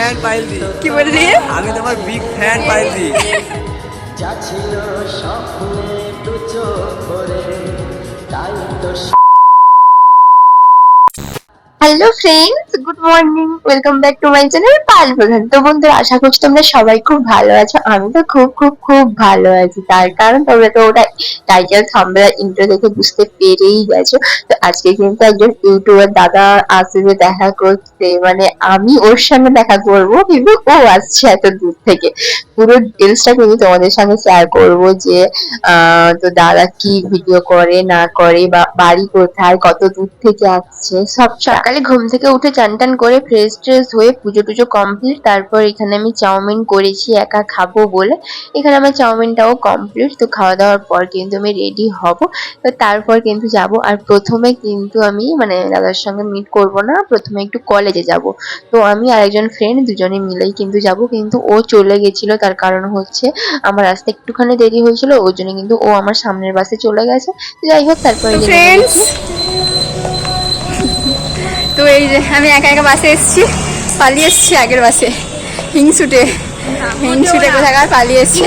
Fan পাইলদি কি বললি আমি তোমার বিগ ফ্যান পাইলদি যা ছিল স্বপ্নে দু চোখ করে তাই তো hello friends good morning welcome back to my channel Pal Pradhan. তো বন্ধুরা, আশা করছি তোমরা সবাই খুব ভালো আছো। আমি তো খুব খুব খুব ভালো আছি। তার কারণ তোমরা তো ওটা টাইটেল থাম্বনেল ইন্ট্রো দেখে বুঝতে পেরেই গেছো। তো আজকে কিন্তু একজন ইউটিউবার দাদা আসবে দেখা করতে। মানে আমি ওর সঙ্গে দেখা করব, কিন্তু ও আসছে এত দূর থেকে। পুরো ডিটেলসটা কিন্তু তোমাদের সঙ্গে শেয়ার করব যে তো দাদা কি ভিডিও করে, না করে, বা বাড়ি কোথায়, কত দূর থেকে আসছে, সব সকালে ঘুম থেকে উঠে চান করে ফ্রেশ ট্রেশ হয়ে পুজো টুজো কমপ্লিট তারপর এখানে আমি চাউমিন করেছি একা খাব বলে। এখানে আমার চাউমিনটাও কমপ্লিট তো খাওয়া দাওয়ার পর কিন্তু আমি রেডি হব। তো তারপর কিন্তু যাব আর প্রথমে কিন্তু আমি মানে দাদার সঙ্গে মিট করব না প্রথমে একটু কলেজে যাব। তো আমি আর একজন ফ্রেন্ড দুজনে মিলেই কিন্তু যাব কিন্তু ও চলে গেছিল তার কারণ হচ্ছে আমার আসতে একটুখানি দেরি হয়েছিল ওর জন্য কিন্তু ও আমার সামনের বাসে চলে গেছে। যাই হোক তারপরে তো এই যে আমি একা একা বাসে এসেছি পালিয়ে এসেছি আগের বাসে। হিংসুটে। হিংসুটে কোথাকার পালিয়ে এসেছি।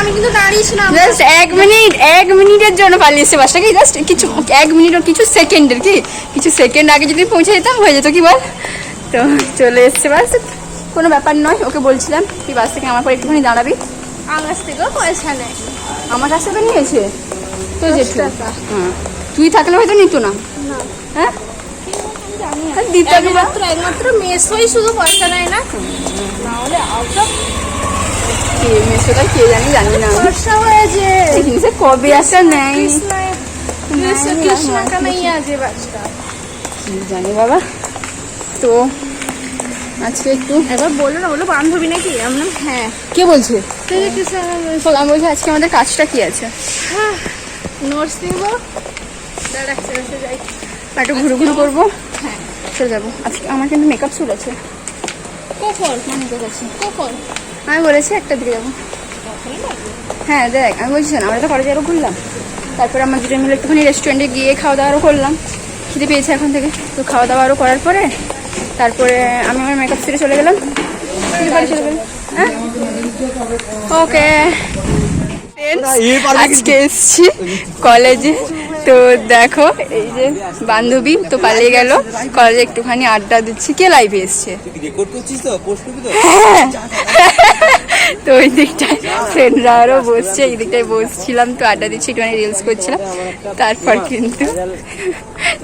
আমি কিন্তু দাঁড়িয়েছিলাম। জাস্ট এক মিনিট এক মিনিটের জন্য পালিয়ে এসেছে বাসটাকে জাস্ট কিছু এক মিনিট কিছু সেকেন্ডের কি? কিছু সেকেন্ড আগে যদি পৌঁছে যেতাম হয়ে যেত কি বল? তো চলে এসছে বাস। কোনো ব্যাপার নয় ওকে বলছিলাম তুই বাস থেকে আমার পর একটুখানি দাঁড়াবি। আঙ্গাস থেকেও পয়সা নেয় আমার কাছে তো নিয়েছে? তো হ্যাঁ তুই থাকলে হয়তো নিত না। হ্যাঁ হ্যাঁ, না। একমাত্র একমাত্র মেসোই শুধু পয়সা নেয় না? নাহলে আউট অফ কে মেসোটা কে জানি জানি না। আমি। হয়েছে। জিনিসে কবে আসা নেই? কৃষ্ণ বাচ্চা। জানি বাবা। তো আজকে একটু একবার বলল না বলল বান্ধবী নাকি? আমরা হ্যাঁ কে বলছে? আমি বলছি আজকে আমাদের কাজটা কি আছে? নোটস নিবো। দাঁড়া যাই। একটু ঘুরু ঘুরু করব। হ্যাঁ চলে যাব। আজকে আমার কিন্তু মেকআপ শুট আছে। আমি বলেছি। একটা দিকে যাব। হ্যাঁ দেখ আমি বলছি না আমরা তো কলেজে আরও ঘুরলাম। তারপরে আমার দুজন মিলে একটুখানি রেস্টুরেন্টে গিয়ে খাওয়া দাওয়ারও করলাম। খিদে পেয়েছে এখন থেকে। তো খাওয়া দাওয়া আরও করার পরে তারপরে আমি আমার মেকআপ সেরে চলে গেলাম। চলে গেলাম হ্যাঁ? ওকে আজকে এসছি কলেজে তো দেখো এই যে বান্ধবী তো পালিয়ে গেল। কলেজে একটুখানি আড্ডা দিচ্ছি কে লাইভে এসছে? তো? করবি তো? ওই দিকটায় ফ্রেন্ডরা আরও বসছে এই দিকটায় বসছিলাম তো আড্ডা দিচ্ছি একটুখানি রিলস করছিলাম। তারপর কিন্তু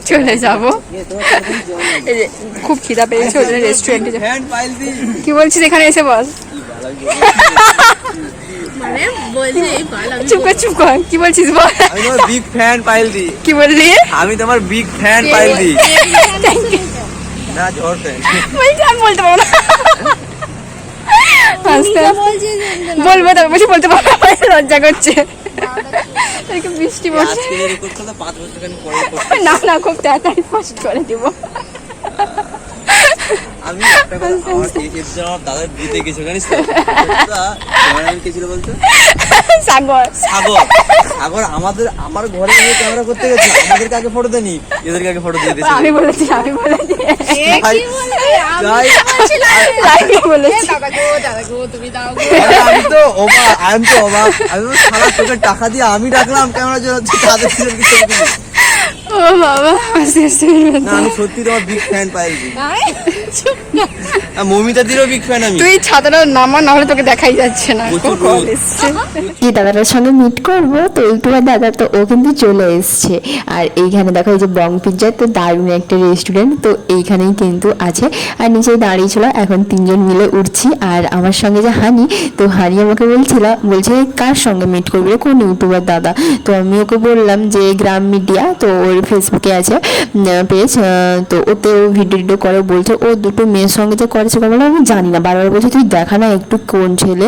চলে যাব। এই যে খুব খিদা পেয়েছে ওই জন্য রেস্টুরেন্টে কি বলছিস এখানে এসে বল? মানে বলছি এই আমি চুপ কর চুপ কর কি বলছিস বল? আমি তোমার বিগ ফ্যান পাইলদি কি বললি? আমি তোমার বিগ ফ্যান Thank you. না ঝড় ফ্যান বলছি আমি বলতে পারব না। আস্তে বলব বসে বলতে পারব লজ্জা করছে। বৃষ্টি পড়ছে। না না খুব তাড়াতাড়ি পোস্ট করে দিব। আমি একটা কথা আমার এই আমার দাদার বিয়েতে গেছিল জানিস তো? ক্যামেরাম্যান কে ছিল বলতো? সাগর। সাগর। সাগর আমাদের আমার ঘরে গিয়ে ক্যামেরা করতে গেছে। আমাদেরকে আগে ফটো দেনি এদেরকে আগে ফটো দিয়ে দিয়েছে। আমি বলেছি আমি বলেছি। ভাই, যাই লাইভে বলেছি দাদা গো দাদা গো তুমি দাও গো। আরে আমি তো অবাক আমি তো অবাক। আমি তো সারা চোখের টাকা দিয়ে আমি ডাকলাম ক্যামেরার জন্য তাদের? ও বাবা। না আমি সত্যি তোমার বিগ ফ্যান পাইছি মমিতা দিরও বিগ ফ্যান আমি। তুই ছাতাটা নামা না হলে তোকে দেখাই যাচ্ছে না। যে দাদাটার সঙ্গে মিট করব? তো ইউটিউবার দাদা তো ও কিন্তু চলে এসছে। আর এইখানে দেখো এই যে বং পিজ্জা তো দারুণ একটা রেস্টুরেন্ট তো এইখানেই কিন্তু আছে। আর নিচে দাঁড়িয়ে ছিল এখন তিনজন মিলে উঠছি। আর আমার সঙ্গে যে হানি তো হানি আমাকে বলছিল বলছে কার সঙ্গে মিট করবে কোন ইউটিউবার দাদা? তো আমি ওকে বললাম যে গ্রাম মিডিয়া তো ওর ফেসবুকে আছে পেজ তো ওতে ও ভিডিও টিডিও করে, বলছে ও দুটো মেয়ের সঙ্গে যে করেছে বললাম আমি জানি না। বারবার বলছে, তুই দেখা না একটু কোন ছেলে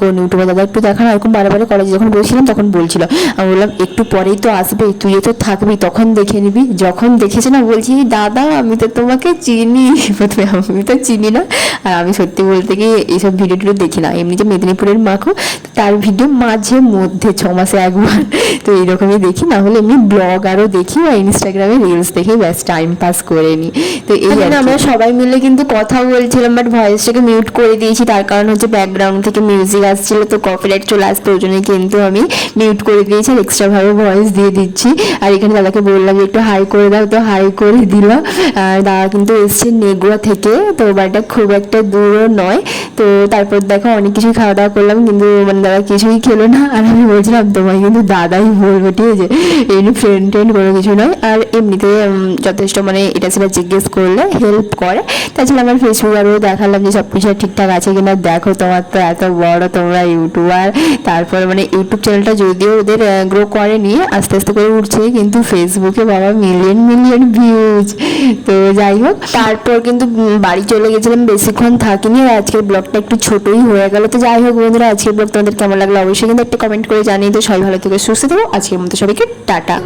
কোন ইউটিউবার দাদা একটু দেখা না। এরকম বারবার কলেজে যখন বলছিলাম, তখন বলছিল। আমি বললাম, একটু পরেই তো আসবে, তুই তো থাকবি, তখন দেখে নিবি। যখন দেখেছে না, বলছি, দাদা, আমি তো তোমাকে চিনি। প্রথমে আমি তো চিনি না। আর আমি সত্যি বলতে কি এইসব ভিডিও টিডিও দেখি না। এমনি যে মেদিনীপুরের মাখো তার ভিডিও মাঝে মধ্যে, ছ মাসে একবার, তো এইরকমই দেখি। না হলে এমনি ব্লগ আরও দেখি বা ইনস্টাগ্রামে রিলস দেখে ব্যাস টাইম পাস করে নিই তো এই আমরা সবাই মিলে কিন্তু কথা বলছিলাম বাট ভয়েসটাকে মিউট করে দিয়েছি তার কারণ হচ্ছে ব্যাকগ্রাউন্ড থেকে মিউজিক আসছিল তো কপিরাইট চলে আসতো ওই জন্যই কিন্তু আমি মিউট করে দিয়েছি আর এক্সট্রা ভাবে ভয়েস দিয়ে দিচ্ছি। আর এখানে দাদাকে বললাম যে একটু হাই করে দাও। তো হাই করে দিল। আর দাদা কিন্তু এসছে নেগুয়া থেকে তো বাড়িটা খুব একটা দূরও নয়। তো তারপর দেখো অনেক কিছুই খাওয়া দাওয়া করলাম কিন্তু মানে দাদা কিছুই খেলো না। আর আমি বলছিলাম তোমায় কিন্তু দাদাই বলব ঠিক আছে? এমনি ফ্রেন্ড ট্রেন্ড কোনো কিছু নয়, আর এমনিতে যথেষ্ট মানে এটা সেটা জিজ্ঞেস করলে হেল্প করে। তাছাড়া আমার ফেসবুক আরও দেখালাম যে সব কিছু ঠিকঠাক আছে কিনা। দেখো, তোমার তো এত বড় তোমরা ইউটিউবার তারপর মানে ইউটিউব চ্যানেলটা যদিও ওদের গ্রো করেনি, আস্তে আস্তে করে উঠছে, কিন্তু ফেসবুকে বাবা মিলিয়ন মিলিয়ন ভিউজ তো যাই হোক, তারপর কিন্তু বাড়ি চলে গেছিলাম, বেশিক্ষণ থাকিনি, আর আজকের ব্লগটা একটু ছোটই হয়ে গেল। তো যাই হোক বন্ধুরা, আজকের ব্লগ তোমাদের কেমন লাগল অবশ্যই কিন্তু একটা কমেন্ট করে জানিয়ে তো সবাই ভালো থেকে, সুস্থ থাকো। আজকের মতো সবাইকে টাটা।